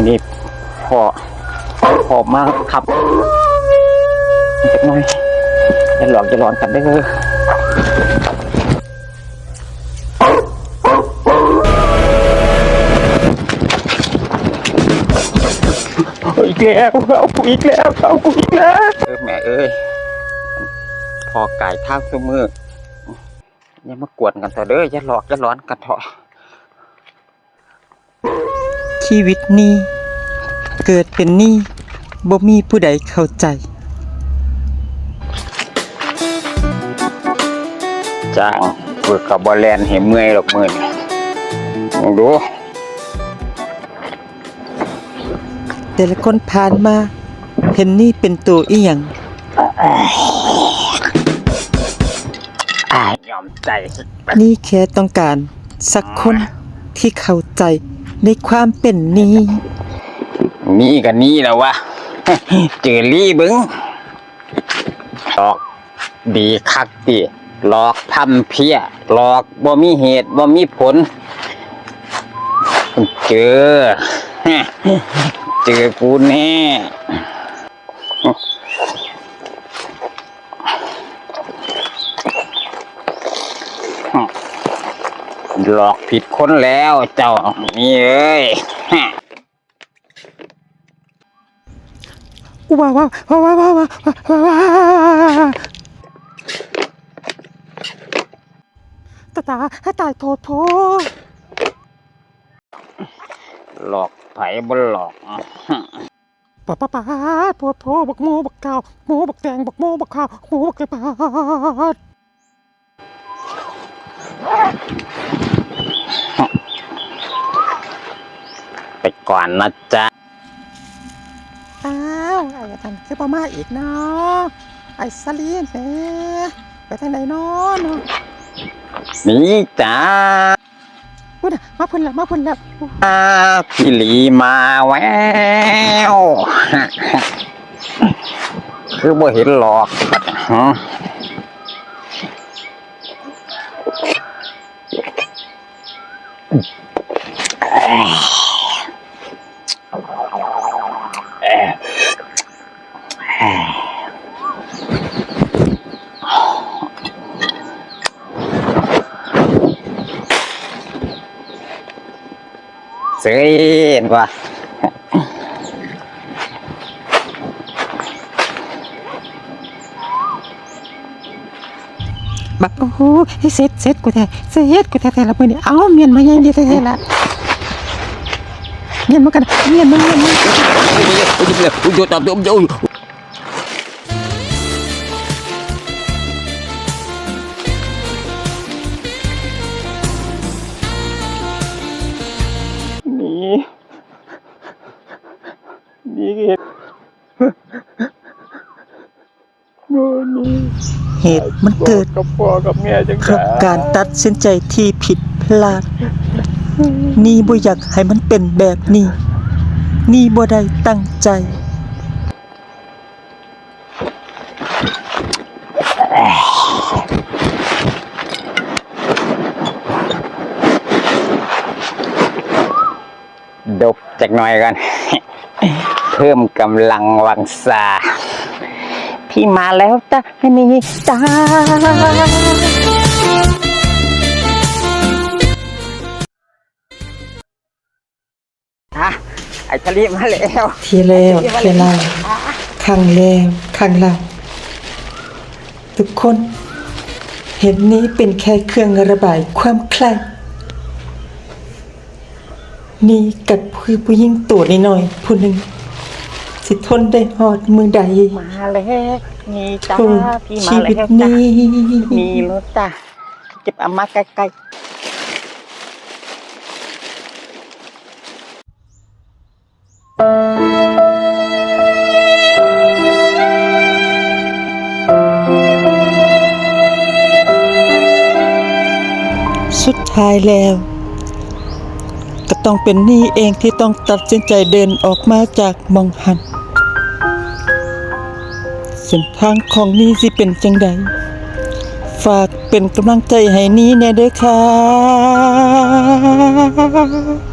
อนี้พอพอมากครับจักหน่อยอย่าหลอกอย่าหลอนกันเด้อเอาอีกแล้วเอากูอีกแล้วเอากูอีกแล้วเออแม่เอ้ยพอไก่ทางสมืออย่ามากวนกันเถอะเด้ออย่าหลอกอย่าหลอนกันเถอะ ชีวิตนี้ เกิดเป็นหนี้บ่มีผู้ใดเข้าใจ จ้างฝึกกับบอลแลนเห็นเมื่อยหรอกมือนี่ลองดูแต่ละคนผ่านมาเห็นนี่เป็นตัวอีหยังอ่ายอมใจ นี่แค่ต้องการสักคนที่เข้าใจ ในความเป็นนี้ นี่กันนี่แล้ววะ เจอรี่บึงหลอกดีคักติหลอกพัมเพรียหลอกบ่มีเหตุบ่มีผล เจอ เจอกูแน่ หลอกผิดคนแล้วเจ้านี่เอ้ยว้าวว้าวว้าวว้าวว้าวว้าวตาตาให้ตายโพดโพหลอกไผบ่หลอกปะปะปะโพดโพบักโมบักข้าโมบักแตงบักโมบักข้าวโมบักกระปาด ไป ก่อนนะจ๊ะอ้าวไอ้ท่านคือประมาอีกเนาะไอ้สลีนแหมไปทางไหนเนาะเนาะนี่จ้าพูดน่ะมาพุ่นแล้วมาพุ่นแล้วพี่หลีมาแววคือบ่เห็นหลอกฮะ เสียนว่ะแบบโอ้โหให้เซ็ตเซ็ตกูแท้เซ็ตกูแท้แต่ละมือนี่เอาเมียนมายังดีแท้ๆละเมียนมากันเมียนมาเมียนมาหยุดตบหยุดนี่ นี่เห็นโน่นนี่เหตุมันเกิดกับพ่อกับแม่จังเพราะการตัดสินใจที่ผิดพลาด นี่บ่อยากให้มันเป็นแบบนี้ นี่บ่ได้ตั้งใจดบจากหน่อยกันเพิ่มกำลังวังซาพี่มาแล้วจ้านี่จ้าฮะไอ้ชลีมาแล้วทีแล้วทีเล่าครั้งแล้วครั้งเล่าทุกคน เห็นนี้เป็นแค่เครื่องระบายความใคร่นี่กับคือผู้หญิงตัวน้อยผู้หนึ่ง สิทนได้หอดมือใด มาแล้วนี่จ้าโอ้พี่มาชีวิตแล้วจ้านี้ มีรถจ้าเก็บเอามาใกล้สุดท้ายแล้ว ก็ต้องเป็นนี่เองที่ต้องตัดสินใจเดินออกมาจากหมองหัน เส้นทางของนี้สิเป็นจังใดฝากเป็นกำลังใจให้นี้แน่เด้อค่ะ